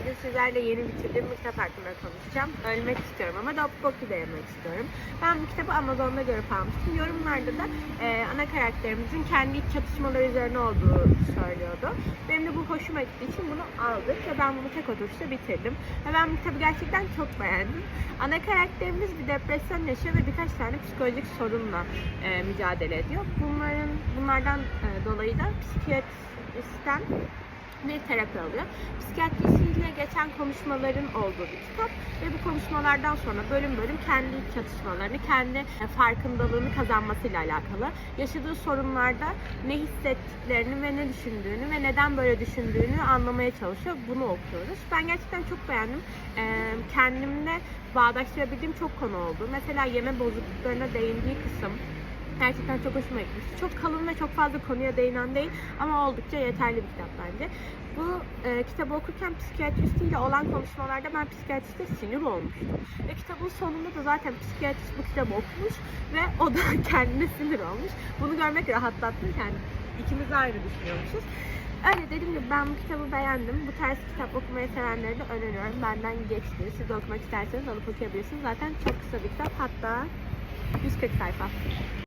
Bugün sizlerle yeni bitirdiğim bir kitap hakkında konuşacağım. Ölmek istiyorum ama Dokboki de yemek istiyorum. Ben bu kitabı Amazon'da görüp almıştım. Yorumlarda da e, ana karakterimizin kendi iç çatışmaları üzerine olduğu söylüyordu. Benim de bu hoşuma gittiği için bunu aldık ve ben bunu tek oturuşta bitirdim. Ve ben bu kitabı gerçekten çok beğendim. Ana karakterimiz bir depresyon yaşıyor ve birkaç tane psikolojik sorunla e, mücadele ediyor. Bunların bunlardan e, dolayı da psikiyatristten bir terapi alıyor. Psikiyatrisiyle geçen konuşmaların olduğu bir kitap ve bu konuşmalardan sonra bölüm bölüm kendi çatışmalarını, kendi farkındalığını kazanmasıyla alakalı. Yaşadığı sorunlarda ne hissettiklerini ve ne düşündüğünü ve neden böyle düşündüğünü anlamaya çalışıyor. Bunu okuyoruz. Ben gerçekten çok beğendim. Ee, kendimle bağdaştırabildiğim çok konu oldu. Mesela yeme bozukluklarına değindiği kısım Gerçekten çok hoşuma gitmişti. Çok kalın ve çok fazla konuya değinen değil ama oldukça yeterli bir kitap bence. Bu e, kitabı okurken psikiyatristiyle olan konuşmalarda ben psikiyatriste sinir olmuştum. Ve kitabın sonunda da zaten psikiyatrist bu kitabı okumuş ve o da kendine sinir olmuş. Bunu görmek rahatlattı yani ikimiz de aynı düşünüyormuşuz. Öyle dediğim gibi ben bu kitabı beğendim. Bu tarz kitap okumayı sevenlere de öneriyorum. Benden geçti. Siz de okumak isterseniz alıp okuyabilirsiniz. Zaten çok kısa bir kitap. Hatta 140 sayfa.